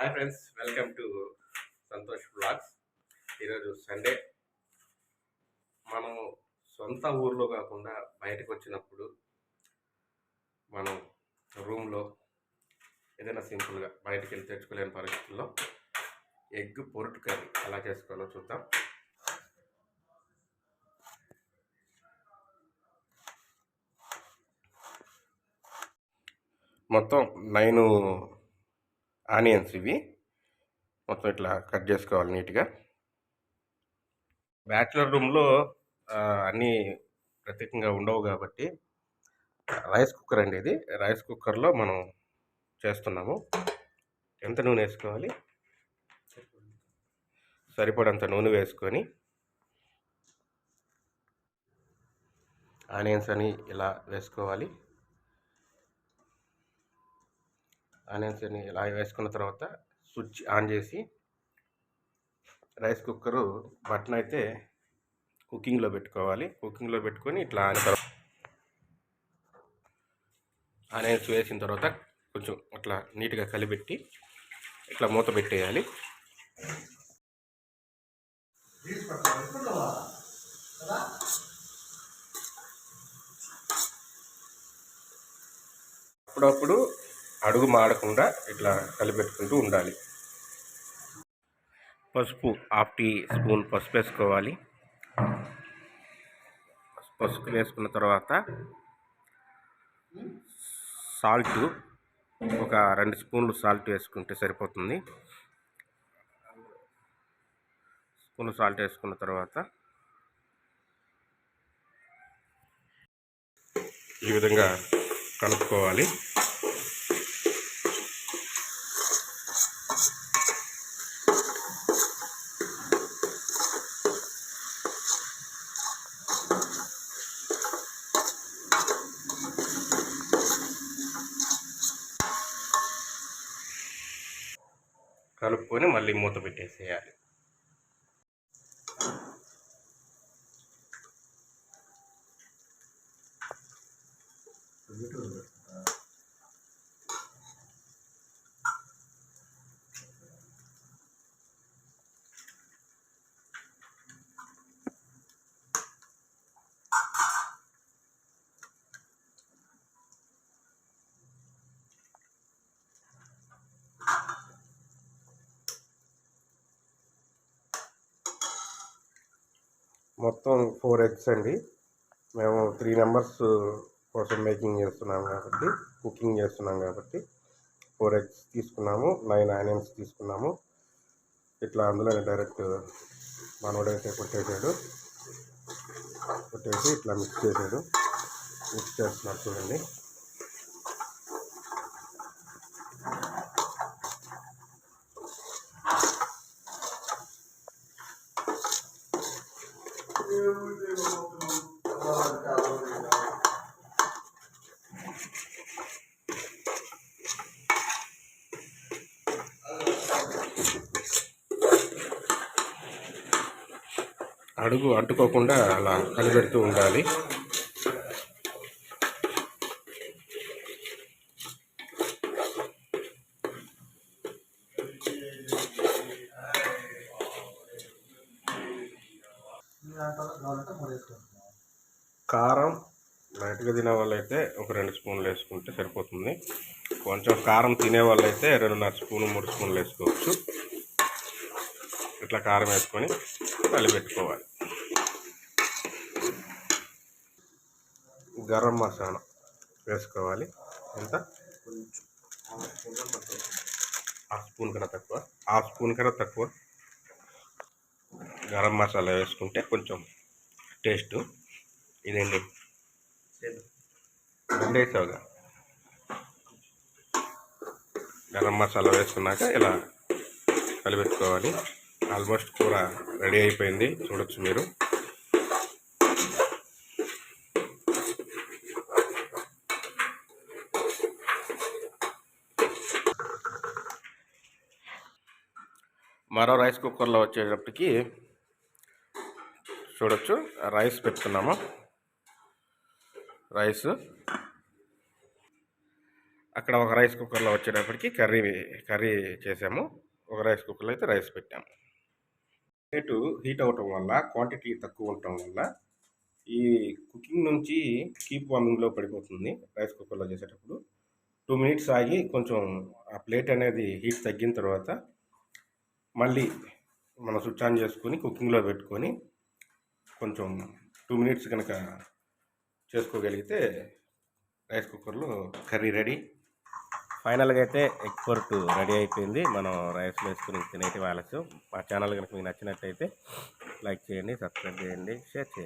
Hi friends welcome to Santosh vlogs ఈరోజు Sunday మనం సొంత ఊర్లో కాకుండా బయటకు వచ్చినప్పుడు మనం రూమ్లో ఏదైనా సింపుల్గా బయటకు వెళ్ళి తెచ్చుకోలేని పరిస్థితుల్లో ఎగ్ పొరుటు కర్రీ ఎలా చేసుకోవాలో చూద్దాం. మొత్తం నైను ఆనియన్స్ ఇవి. మొత్తం ఇట్లా కట్ చేసుకోవాలి నీట్గా. బ్యాచులర్ రూమ్లో అన్నీ ప్రత్యేకంగా ఉండవు కాబట్టి రైస్ కుక్కర్ అండి ఇది. రైస్ కుక్కర్లో మనం చేస్తున్నాము. ఎంత నూనె వేసుకోవాలి? సరిపడంత నూనె వేసుకొని ఆనియన్స్ అని ఇలా వేసుకోవాలి. ఆనియన్స్ అని ఇలా వేసుకున్న తర్వాత స్విచ్ ఆన్ చేసి రైస్ కుక్కరు బటన్ అయితే కుకింగ్లో పెట్టుకోవాలి. కుకింగ్లో పెట్టుకొని ఇట్లా ఆన్ తర్వాత ఆనియన్స్ వేసిన తర్వాత కొంచెం అట్లా నీట్గా కలిపెట్టి ఇట్లా మూత పెట్టేయాలి. అప్పుడప్పుడు అడుగు మాడకుండా ఇట్లా కలిపెట్టుకుంటూ ఉండాలి. పసుపు హాఫ్ టీ స్పూన్ పసుపు వేసుకోవాలి. పసుపు వేసుకున్న తర్వాత సాల్ట్ ఒక రెండు స్పూన్లు సాల్ట్ వేసుకుంటే సరిపోతుంది. స్పూన్ సాల్ట్ వేసుకున్న తర్వాత ఈ విధంగా కలుపుకోవాలి. కలుపుకొని మళ్ళీ మూత పెట్టేసేయాలి. మొత్తం ఫోర్ ఎగ్స్ అండి. మేము త్రీ మెంబర్స్ కోసం మేకింగ్ చేస్తున్నాం కాబట్టి కుకింగ్ చేస్తున్నాం కాబట్టి ఫోర్ ఎగ్స్ తీసుకున్నాము నైన్ ఆనియన్స్ తీసుకున్నాము. ఇట్లా అందులోనే డైరెక్ట్ మనోడైతే కొట్టేసాడు. కొట్టేసి ఇట్లా మిక్స్ చేసాడు. మిక్స్ చేస్తున్నారు చూడండి. అడుగు అడ్డుకోకుండా అలా కనిపెడుతూ ఉండాలి. కారం లైట్గా తినే వాళ్ళైతే ఒక రెండు స్పూన్లు వేసుకుంటే సరిపోతుంది. కొంచెం కారం తినే వాళ్ళైతే రెండున్నర స్పూన్ మూడు స్పూన్లు వేసుకోవచ్చు. ఇట్లా కారం వేసుకొని కలిపెట్టుకోవాలి గరం మసాలా వేసుకోవాలి. ఎంత? హాఫ్ స్పూన్ కన్నా తక్కువ. హాఫ్ స్పూన్ కన్నా తక్కువ. గరం మసాలా వేసుకుంటే కొంచెం టేస్ట్ ఇదండి రెండు వేసావుగా గరం మసాలా వేసుకున్నాక ఇలా కలిపెట్టుకోవాలి. ఆల్మోస్ట్ కూర రెడీ అయిపోయింది. చూడొచ్చు మీరు. మరో రైస్ కుక్కర్లో వచ్చేటప్పటికి చూడొచ్చు. రైస్ పెట్టుకున్నాము. రైస్. అక్కడ ఒక రైస్ కుక్కర్లో వచ్చేటప్పటికి కర్రీ కర్రీ చేసాము. ఒక రైస్ కుక్కర్లో అయితే రైస్ పెట్టాము. ప్లేటు హీట్ అవటం వల్ల క్వాంటిటీ తక్కువ ఉండటం వల్ల ఈ కుకింగ్ నుంచి కీప్ వార్మింగ్లో పడిపోతుంది రైస్ కుక్కర్లో చేసేటప్పుడు. టూ మినిట్స్ ఆగి కొంచెం ఆ ప్లేట్ అనేది హీట్ తగ్గిన తర్వాత మళ్ళీ మనం స్విచ్ ఆన్ చేసుకొని కుకింగ్లో పెట్టుకొని కొంచెం టూ మినిట్స్ కనుక చేసుకోగలిగితే రైస్ కుక్కర్లో కర్రీ రెడీ. ఫైనల్గా అయితే ఎగ్ పొరటు రెడీ అయిపోయింది. మనం రైస్లో వేసుకుని తినేటి వాళ్ళసు మా ఛానల్ కనుక మీకు నచ్చినట్టయితే లైక్ చేయండి సబ్స్క్రైబ్ చేయండి షేర్ చేయండి.